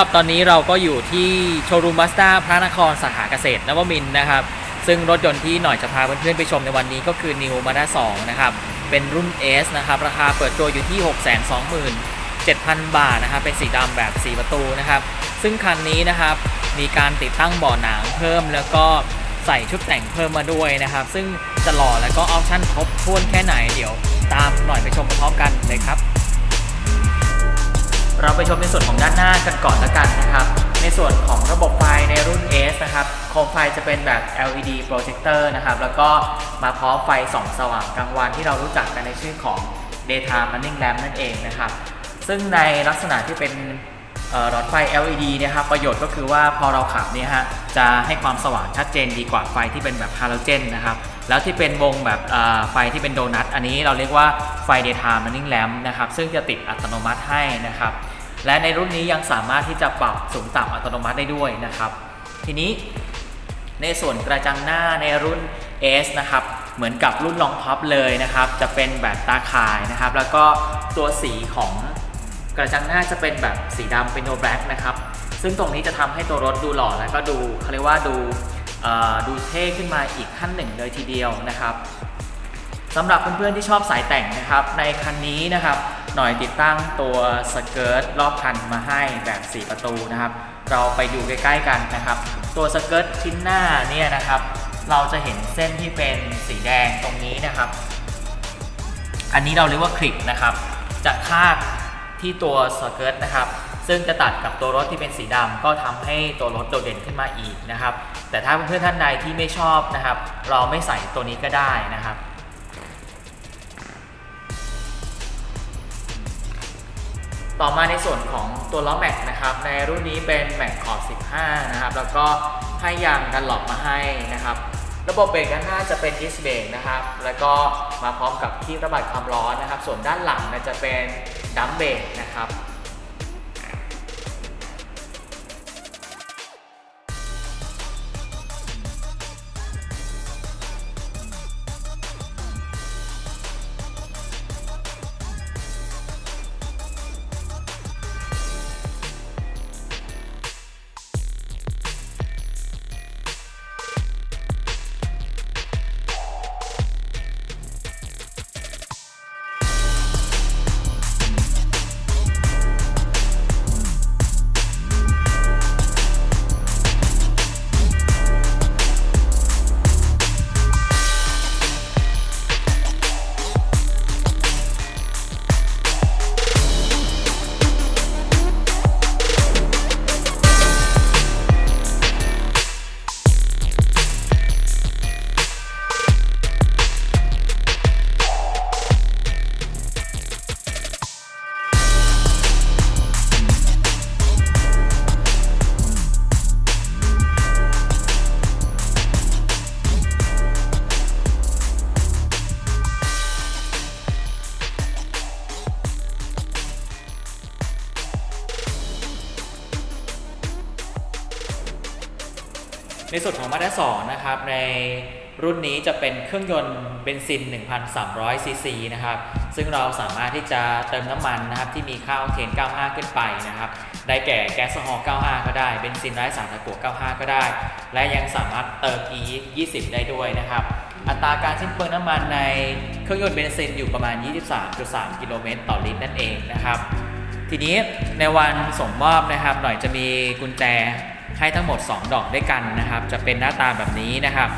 หรับตอนนี้เราก็อยู่ที่โชว์รูมบัสต้าพระนครสาขาเกษตรนวมินนะครับ ซึ่งรถยนต์ที่หน่อยจะพาเพื่อนๆไปชมในวันนี้ก็คือ New Mazda 2นะครับ เป็นรุ่น S นะครับ ราคาเปิดตัวอยู่ที่ 627,000 บาทนะครับ เป็นสีดำแบบ 4 ประตูนะครับ ซึ่งคันนี้นะครับ มีการติดตั้งเบาะหนังเพิ่ม แล้วก็ใส่ชุดแต่งเพิ่มมาด้วยนะครับ ซึ่งจะหล่อแล้วก็ออปชั่นครบถ้วนแค่ไหนเดี๋ยว ตามหน่อยไปชมพร้อมกันเลยครับ เราไปชมในส่วนของด้านหน้ากันก่อนละกันนะครับ ในส่วนของระบบไฟในรุ่น S นะครับ โคมไฟจะเป็นแบบ LED projector นะครับ แล้วก็มาพร้อมไฟส่องสว่างกลางวันที่เรารู้จักกันในชื่อของ daytime running lamp นั่นเองนะครับ ซึ่งในลักษณะที่เป็นหลอดไฟ LED นะครับ ประโยชน์ก็คือว่าพอเราขับเนี่ยฮะ จะให้ความสว่างชัดเจนดีกว่าไฟที่เป็นแบบฮาโลเจนนะครับ แล้วที่เป็นวงแบบไฟที่เป็นโดนัทอันนี้เราเรียกว่าไฟ daytime running lamp นะครับซึ่งจะติดอัตโนมัติให้นะครับและในรุ่นนี้ยังสามารถที่จะปรับสูงต่ำอัตโนมัติได้ด้วยนะครับ ทีนี้ในส่วนกระจังหน้าในรุ่น S นะครับเหมือนกับรุ่นรองท็อปเลยนะครับ จะเป็นแบบตาข่ายนะครับ แล้วก็ตัวสีของกระจังหน้าจะเป็นแบบสีดำเป็นโนแบล็กนะครับ ซึ่งตรงนี้จะทำให้ตัวรถดูหล่อแล้วก็ดูเขาเรียกว่าดู ดูเท่ขึ้นมาอีกขั้นหนึ่งเลยทีเดียวนะครับสำหรับเพื่อนๆที่ชอบสายแต่งนะครับ ในคันนี้นะครับ หน่อยติดตั้งตัวสเกิร์ตรอบคันมาให้แบบ 4 ประตูนะครับ เราไปดูใกล้ๆกันนะครับ ตัวสเกิร์ตชิ้นหน้าเนี่ยนะครับ เราจะเห็นเส้นที่เป็นสีแดงตรงนี้นะครับ อันนี้เราเรียกว่าคลิปนะครับ จะคาดที่ตัวสเกิร์ตนะครับ ซึ่งจะตัดกับตัวรถที่เป็นสีดำก็ทำให้ตัวรถโดดเด่นขึ้นมาอีกนะครับ แต่ถ้าเพื่อนๆท่านใดที่ไม่ชอบนะครับ เราไม่ใส่ตัวนี้ก็ได้นะครับต่อมาในส่วนของตัวล้อแม็กนะครับ ในรุ่นนี้เป็นแม็กขอบ 15 นะครับ แล้วก็ให้ยางดันหลอกมาให้นะครับ ระบบเบรกด้านหน้าจะเป็นดิสเบรกนะครับ แล้วก็มาพร้อมกับที่ระบายความร้อนนะครับ ส่วนด้านหลังจะเป็นดัมเบรกนะครับ ในส่วนของมาด้า2นะครับในรุ่นนี้จะเป็นเครื่องยนต์เบนซิน 1,300 ซีซีนะครับ ซึ่งเราสามารถที่จะเติมน้ำมันนะครับที่มีค่าออกเทน 95 ขึ้นไปนะครับ ได้แก่แก๊สฮอล์95 ก็ได้ เบนซินไร้สารตะกั่ว95 ก็ได้ และยังสามารถเติม E 20 ได้ด้วยนะครับ อัตราการสิ้นเปลืองน้ำมันในเครื่องยนต์เบนซินอยู่ประมาณ 23.3 กิโลเมตรต่อลิตรนั่นเองนะครับ ทีนี้ในวันส่งมอบนะครับ หน่อยจะมีกุญแจ ให้ทั้งหมด 2 ดอกด้วยกันนะครับ จะเป็นหน้าตาแบบนี้นะครับ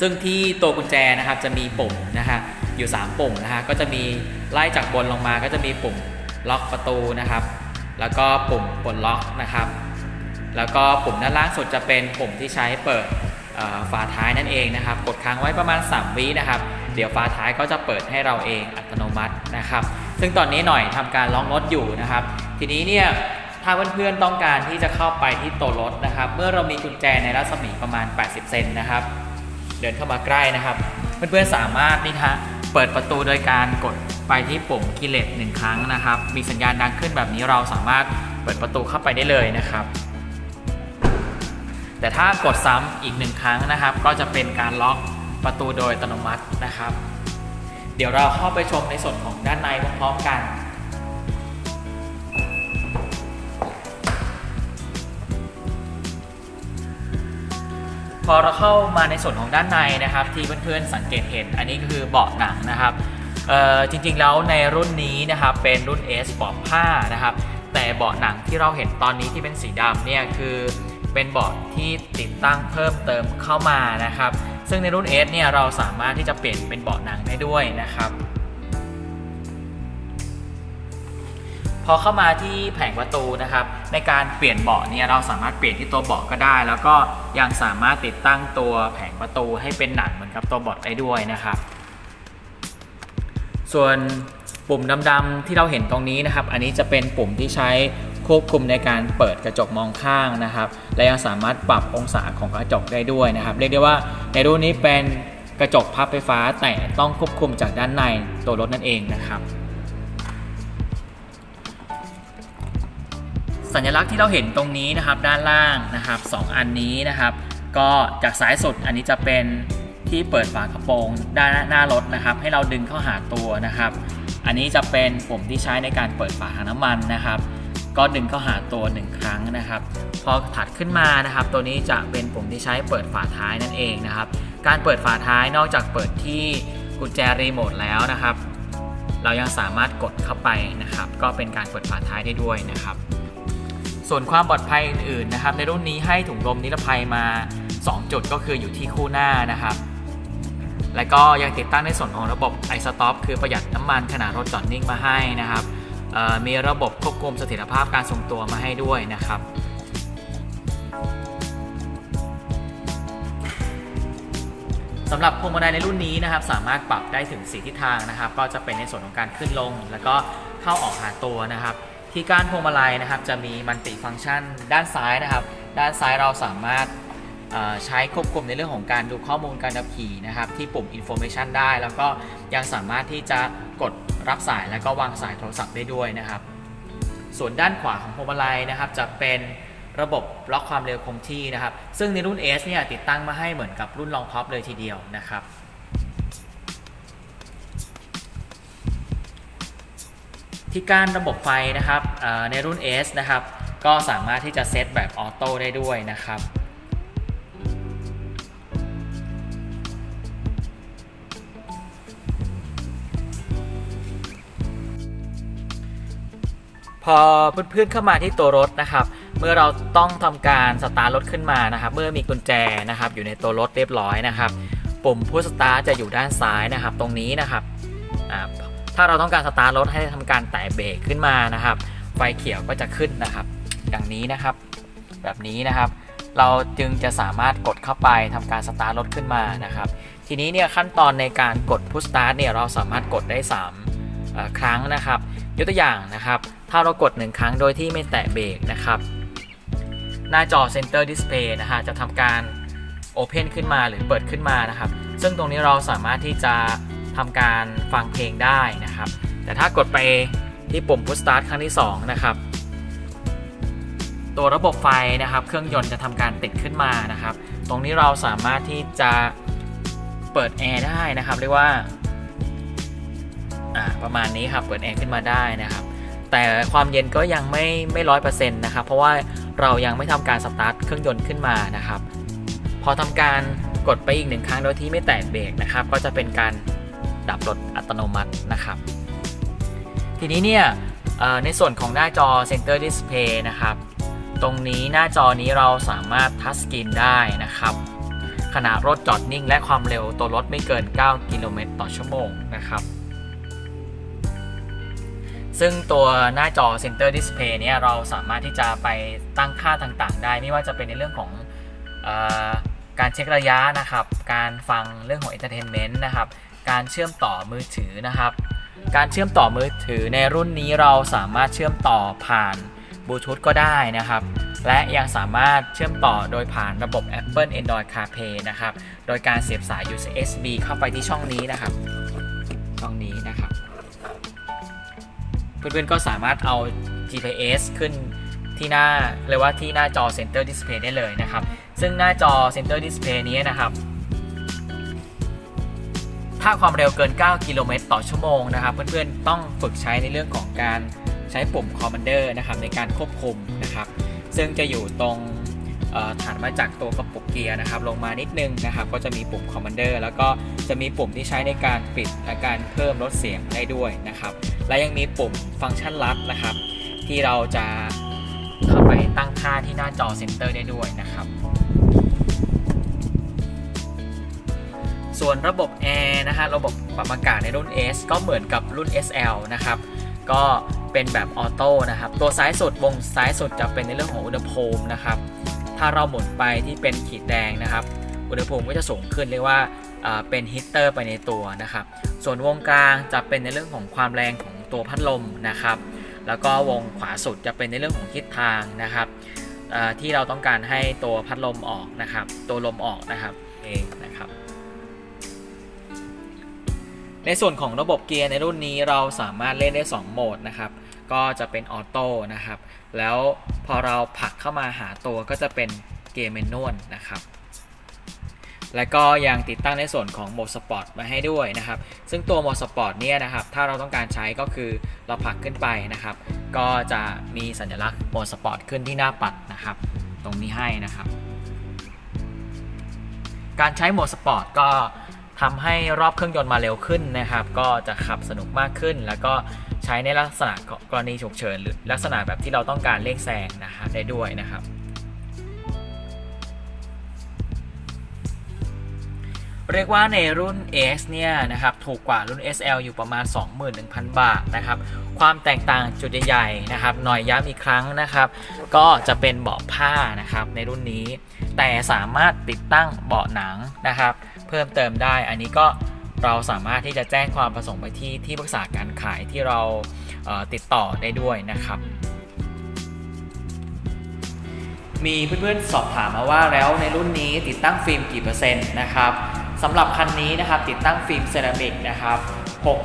ซึ่งที่ตัวกุญแจนะครับจะมีปุ่มนะฮะอยู่ 3 ปุ่มนะฮะก็จะมีไล่จากบนลงมาก็จะมีปุ่มล็อกประตูนะครับ แล้วก็ปุ่มปลดล็อกนะครับ แล้วก็ปุ่มด้านล่างสุดจะเป็นปุ่มที่ใช้เปิดฝาท้ายนั่นเองนะครับ กดค้างไว้ประมาณ 3 วินะครับ เดี๋ยวฝาท้ายก็จะเปิดให้เราเองอัตโนมัตินะครับ ซึ่งตอนนี้หน่อยทำการล็อกรถอยู่นะครับ ทีนี้เนี่ย ถ้าเพื่อนๆต้องการที่จะเข้าไปที่ตัวรถนะครับ เมื่อเรามีกุญแจในรัศมีประมาณ 80 เซนนะครับ เดินเข้ามาใกล้นะครับ เพื่อนๆสามารถนี่ฮะเปิดประตูโดยการกดไปที่ปุ่มคีเลสหนึ่งครั้งนะครับ มีสัญญาณดังขึ้นแบบนี้เราสามารถเปิดประตูเข้าไปได้เลยนะครับ แต่ถ้ากดซ้ำอีกหนึ่งครั้งนะครับ ก็จะเป็นการล็อกประตูโดยอัตโนมัตินะครับ เดี๋ยวเราเข้าไปชมในส่วนของด้านในพร้อมๆกัน อเราเข้ามาในส่วนของด้านในนะครับ ที่เพื่อนๆสังเกตเห็น อันนี้คือเบาะหนังนะครับจริงๆแล้วในรุ่นนี้นะครับเป็นรุ่น S เบผ้านะครับ แต่เบาะหนังที่เราเห็นตอนนี้ที่เป็นสีดำเนี่ยคือเป็นเบาะที่ติดตั้งเพิ่มเติมเข้ามานะครับ ซึ่งในรุ่น S เนี่ยเราสามารถที่จะเปลี่ยนเป็นเบาะหนังได้ด้วยนะครับ อเข้ามาที่แผงประตูนะครับ ในการเปลี่ยนเบาะเนี่ยเราสามารถเปลี่ยนที่ตัวเบาะก็ได้ แล้วก็ยังสามารถติดตั้งตัวแผงประตูให้เป็นหนังเหมือนกับตัวเบาะได้ด้วยนะครับ ส่วนปุ่มดำๆที่เราเห็นตรงนี้นะครับ อันนี้จะเป็นปุ่มที่ใช้ควบคุมในการเปิดกระจกมองข้างนะครับ และยังสามารถปรับองศาของกระจกได้ด้วยนะครับ เรียกได้ว่าในรุ่นนี้เป็นกระจกพับไฟฟ้าแต่ต้องควบคุมจากด้านในตัวรถนั่นเองนะครับ สัญลักษณ์ที่เราเห็นตรงนี้นะครับด้านล่างนะครับสองอันนี้นะครับ ก็จากซ้ายสุดอันนี้จะเป็นที่เปิดฝากระโปรงด้านหน้ารถนะครับ ให้เราดึงเข้าหาตัวนะครับ อันนี้จะเป็นปุ่มที่ใช้ในการเปิดฝาถังน้ำมันนะครับ ก็ดึงเข้าหาตัวหนึ่งครั้งนะครับ พอถัดขึ้นมานะครับ ตัวนี้จะเป็นปุ่มที่ใช้เปิดฝาท้ายนั่นเองนะครับ การเปิดฝาท้ายนอกจากเปิดที่กุญแจรีโมทแล้วนะครับ เรายังสามารถกดเข้าไปนะครับ ก็เป็นการเปิดฝาท้ายได้ด้วยนะครับ ส่วนความปลอดภัยอื่นๆนะครับ ในรุ่นนี้ให้ถุงลมนิรภัยมา 2 จุดก็คืออยู่ที่คู่หน้านะครับ และก็ยังติดตั้งในส่วนของระบบ iStop คือประหยัดน้ำมันขณะรถจอดนิ่งมาให้นะครับมีระบบควบคุมเสถียรภาพการทรงตัวมาให้ด้วยนะครับสำหรับพวงมาลัยในรุ่นนี้นะครับ สามารถปรับได้ถึง 4 ทิศทางนะครับ ก็จะเป็นในส่วนของการขึ้นลง แล้วก็เข้าออกหาตัวนะครับ ที่ก้านพวงมาลัยนะครับ จะมีมัลติฟังก์ชัน ด้านซ้ายนะครับ ด้านซ้ายเราสามารถใช้ควบคุมในเรื่องของการดูข้อมูลการขับขี่นะครับ ที่ปุ่ม information ได้ แล้วก็ยังสามารถที่จะกดรับสายแล้วก็วางสายโทรศัพท์ได้ด้วยนะครับ ส่วนด้านขวาของพวงมาลัยนะครับ จะเป็นระบบล็อกความเร็วคงที่นะครับ ซึ่งในรุ่น S เนี่ยติดตั้งมาให้เหมือนกับรุ่นรองท็อปเลยทีเดียวนะครับ ที่การระบบไฟนะครับในรุ่น S นะครับ ก็สามารถที่จะเซตแบบออโต้ได้ด้วยนะครับพอเพื่อนๆเข้ามาที่ตัวรถนะครับ เมื่อเราต้องทำการสตาร์ทรถขึ้นมานะครับ เมื่อมีกุญแจนะครับ อยู่ในตัวรถเรียบร้อยนะครับ ปุ่มพุชสตาร์ทจะอยู่ด้านซ้ายนะครับ ตรงนี้นะครับ ถ้าเราต้องการสตาร์ทรถให้ทำการแตะเบรกขึ้นมานะครับ ไฟเขียวก็จะขึ้นนะครับ อย่างนี้นะครับ แบบนี้นะครับ เราจึงจะสามารถกดเข้าไปทำการสตาร์ทรถขึ้นมานะครับ ทีนี้เนี่ยขั้นตอนในการกดพุชสตาร์ทเนี่ยเราสามารถกดได้ 3 ครั้งนะครับ ยกตัวอย่างนะครับ ถ้าเรากด 1 ครั้งโดยที่ไม่แตะเบรกนะครับ หน้าจอ Center Display นะฮะจะทำการ Open ขึ้นมาหรือเปิดขึ้นมานะครับ ซึ่งตรงนี้เราสามารถที่จะ ทำการฟังเพลงได้นะครับ แต่ถ้ากดไปที่ปุ่ม Push Start ครั้งที่ 2 นะครับ ตัวระบบไฟนะครับ เครื่องยนต์จะทำการติดขึ้นมานะครับ ตรงนี้เราสามารถที่จะเปิดแอร์ได้นะครับ เรียกว่าประมาณนี้ครับ เปิดแอร์ขึ้นมาได้นะครับ แต่ความเย็นก็ยังไม่ไม่ร้อยเปอร์เซ็นต์นะครับ เพราะว่าเรายังไม่ทำการสตาร์ทเครื่องยนต์ขึ้นมานะครับ พอทำการกดไปอีกหนึ่งครั้งโดยที่ไม่แตะเบรกนะครับ ก็จะเป็นการ ดับรถอัตโนมัตินะครับ ทีนี้เนี่ยในส่วนของหน้าจอ Center Display นะครับ ตรงนี้หน้าจอนี้เราสามารถทัชสกรีนได้นะครับ ขณะรถจอดนิ่งและความเร็วตัวรถไม่เกิน 9 กิโลเมตรต่อชั่วโมงนะครับซึ่งตัวหน้าจอ Center Display เนี่ยเราสามารถที่จะไปตั้งค่าต่างๆ ได้ ไม่ว่าจะเป็นในเรื่องของอการเช็คระยะนะครับ การฟังเรื่องของ Entertainment นะครับ การเชื่อมต่อมือถือนะครับ การเชื่อมต่อมือถือในรุ่นนี้เราสามารถเชื่อมต่อผ่านบลูทูธก็ได้นะครับ และยังสามารถเชื่อมต่อโดยผ่านระบบ Apple Android CarPlay นะครับ โดยการเสียบสาย USB เข้าไปที่ช่องนี้นะครับ ช่องนี้นะครับ เพื่อนๆก็สามารถเอา GPS ขึ้นที่หน้าเรียกว่าที่หน้าจอ Center Display ได้เลยนะครับ ซึ่งหน้าจอ Center Display นี้นะครับ ถ้าความเร็วเกิน 9 กิโลเมตรต่อชั่วโมงนะครับ เพื่อนๆ ต้องฝึกใช้ในเรื่องของการใช้ปุ่ม Commander นะครับในการควบคุมนะครับ ซึ่งจะอยู่ตรงเอ่อถัดมาจากตัวกระปุกเกียร์นะครับ ลงมานิดนึงนะครับ ก็จะมีปุ่ม Commander แล้วก็จะมีปุ่มที่ใช้ในการปิดและการเพิ่มลดเสียงได้ด้วยนะครับ และยังมีปุ่มฟังก์ชันลัดนะครับ ที่เราจะเข้าไปตั้งค่าที่หน้าจอเซ็นเตอร์ได้ด้วยนะครับ ส่วนระบบแอร์นะฮะระบบปรับอากาศในรุ่น S ก็เหมือนกับรุ่น SL นะครับ ก็เป็นแบบออโต้นะครับ ตัวซ้ายสุดวงซ้ายสุดจะเป็นในเรื่องของอุณหภูมินะครับ ถ้าเราหมุนไปที่เป็นขีดแดงนะครับ อุณหภูมิก็จะสูงขึ้นเรียกว่าเป็นฮีตเตอร์ไปในตัวนะครับ ส่วนวงกลางจะเป็นในเรื่องของความแรงของตัวพัดลมนะครับ แล้วก็วงขวาสุดจะเป็นในเรื่องของทิศทางนะครับที่เราต้องการให้ตัวพัดลมออกนะครับ ตัวลมออกนะครับเองนะ ในส่วนของระบบเกียร์ในรุ่นนี้เราสามารถเล่นได้ 2 โหมดนะครับ ก็จะเป็นออโต้นะครับ แล้วพอเราผลักเข้ามาหาตัวก็จะเป็นเกียร์แมนนวลนะครับ และก็ยังติดตั้งในส่วนของโหมดสปอร์ตมาให้ด้วยนะครับ ซึ่งตัวโหมดสปอร์ตเนี่ยนะครับ ถ้าเราต้องการใช้ก็คือเราผลักขึ้นไปนะครับ ก็จะมีสัญลักษณ์โหมดสปอร์ตขึ้นที่หน้าปัดนะครับ ตรงนี้ให้นะครับ การใช้โหมดสปอร์ตก็ ทำให้รอบเครื่องยนต์มาเร็วขึ้นนะครับ ก็จะขับสนุกมากขึ้น แล้วก็ใช้ในลักษณะกรณีฉุกเฉินหรือลักษณะแบบที่เราต้องการเร่งแซงนะฮะได้ด้วยนะครับ เรียกว่าในรุ่น S เนี่ยนะครับถูกกว่ารุ่น SL อยู่ประมาณ 21,000 บาทนะครับ ความแตกต่างจุดใหญ่ๆนะครับหน่อยย้ำอีกครั้งนะครับ ก็จะเป็นเบาะผ้านะครับในรุ่นนี้ แต่สามารถติดตั้งเบาะหนังนะครับ เพิ่มเติมได้ อันนี้ก็เราสามารถที่จะแจ้งความประสงค์ไปที่ที่ปรึกษาการขายที่เราเติดต่อได้ด้วยนะครับ มีเพื่อนๆสอบถามมาว่าแล้วในรุ่นนี้ติดตั้งฟิล์มกี่เปอร์เซ็นต์นะครับสำหรับคันนี้นะครับติดตั้งฟิล์มเซรามิกนะครับ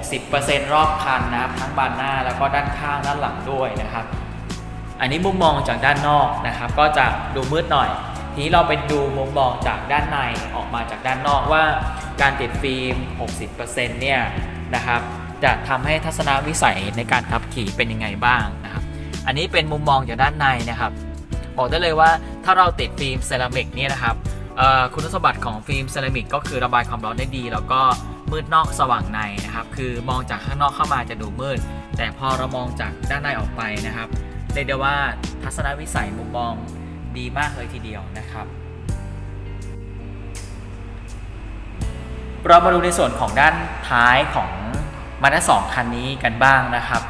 60%รอบคันนะครับทั้งบานหน้าแล้วก็ด้านข้างด้านหลังด้วยนะครับ อันนี้มุมมองจากด้านนอกนะครับ ก็จะดูมืดหน่อย ทีนี้เราไปดูมุมมองจากด้านในออกมาจากด้านนอกว่า การติดฟิล์ม 60%เนี่ยนะครับจะทำให้ทัศนวิสัยในการขับขี่เป็นยังไงบ้างนะครับ อันนี้เป็นมุมมองจากด้านในนะครับบอกได้เลยว่าถ้าเราติดฟิล์มเซรามิกเนี่ยนะครับคุณสมบัติของฟิล์มเซรามิกก็คือระบายความร้อนได้ดี แล้วก็มืดนอกสว่างในนะครับ คือมองจากข้างนอกเข้ามาจะดูมืด แต่พอเรามองจากด้านในออกไปนะครับเรียกได้ว่าทัศนวิสัยมุมมอง ดีมากเลยทีเดียวนะครับ เรามาดูในส่วนของด้านท้ายของมาด้าสองคันนี้กันบ้างนะครับ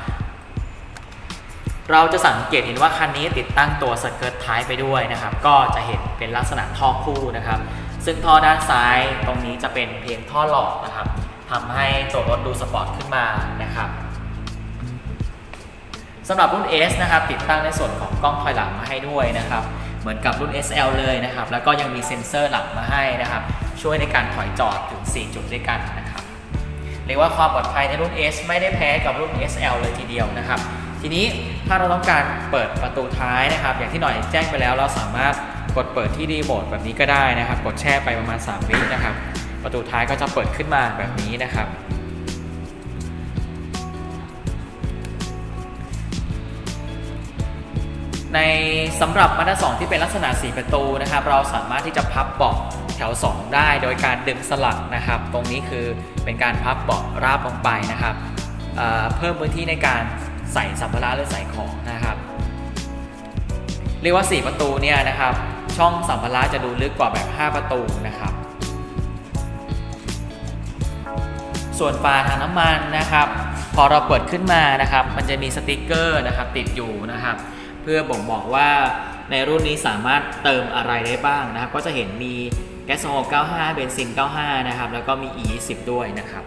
เราจะสังเกตเห็นว่าคันนี้ติดตั้งตัวสเกิร์ตท้ายไปด้วยนะครับ ก็จะเห็นเป็นลักษณะท่อคู่นะครับ ซึ่งท่อด้านซ้ายตรงนี้จะเป็นเพียงท่อหลอกนะครับทำให้ตัวรถดูสปอร์ตขึ้นมานะครับสำหรับรุ่น S นะครับ ติดตั้งในส่วนของกล้องถอยหลังมาให้ด้วยนะครับ เหมือนกับรุ่น SL เลยนะครับ แล้วก็ยังมีเซ็นเซอร์หลังมาให้นะครับ ช่วยในการถอยจอดถึง 4 จุดด้วยกันนะครับ เรียกว่าความปลอดภัยในรุ่น S ไม่ได้แพ้กับรุ่น SL เลยทีเดียวนะครับ ทีนี้ถ้าเราต้องการเปิดประตูท้ายนะครับ อย่างที่หน่อยแจ้งไปแล้วเราสามารถกดเปิดที่รีโมทแบบนี้ก็ได้นะครับ กดแช่ไปประมาณ 3 วินะครับ ประตูท้ายก็จะเปิดขึ้นมาแบบนี้นะครับ ในสำหรับมาด้า2ที่เป็นลักษณะ4ประตูนะครับ เราสามารถที่จะพับเบาะแถว 2 ได้โดยการดึงสลักนะครับ ตรงนี้คือเป็นการพับเบาะราบลงไปนะครับเเพิ่มพื้นที่ในการใส่สัมภาระหรือใส่ของนะครับ เรียกว่า 4 ประตูเนี่ยนะครับ ช่องสัมภาระจะดูลึกกว่าแบบ 5 ประตูนะครับ ส่วนฝาถังน้ำมันนะครับ พอเราเปิดขึ้นมานะครับ มันจะมีสติกเกอร์นะครับ ติดอยู่นะครับ เพื่อบ่งบอกว่าในรุ่นนี้สามารถเติมอะไรได้บ้างนะครับ ก็จะเห็นมีแก๊สโซฮอล์95 เบนซิน 95 นะครับ แล้วก็มี E20 ด้วยนะครับ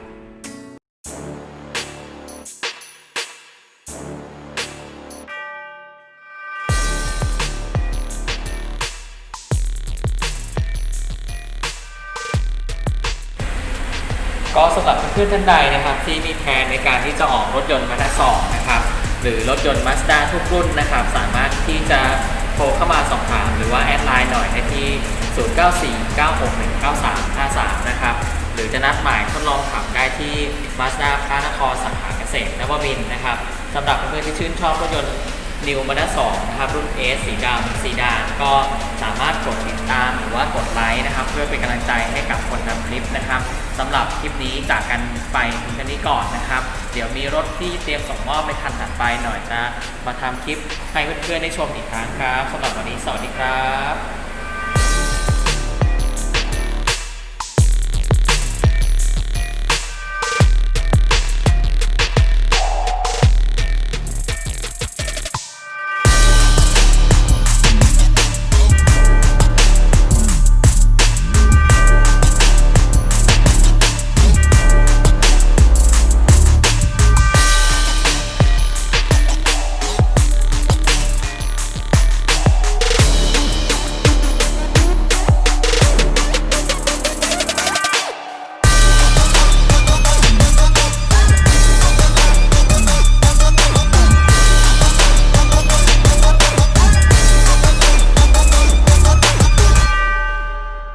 ก็สำหรับเพื่อนๆท่านใดนะครับ ที่มีแผนในการที่จะออกรถยนต์มาด้าสองนะครับ หรือรถยนต์ Mazda ทุกรุ่นนะครับ สามารถที่จะโทรเข้ามาสอบถาม หรือว่าแอดไลน์หน่อยได้ที่ 0949619353 นะครับ หรือจะนัดหมายทดลองขับได้ที่ Mazda พระนครสาขาเกษตรนวมินทร์นะครับสำหรับเพื่อนๆที่ชื่นชอบรถยนต์ นิวมาด้า2นะครับรุ่นเอสสีดำสีดานก็สามารถกดติดตามหรือว่ากดไลค์นะครับ เพื่อเป็นกำลังใจให้กับคนทำคลิปนะครับสำหรับคลิปนี้จากกันไปถึงทันนี้ก่อนนะครับ เดี๋ยวมีรถที่เตรียมส่งมอบไปทันถัดไปหน่อยจะมาทำคลิปให้เพื่อนๆได้ชมอีกครั้งครับสำหรับวันนี้สวัสดีครับ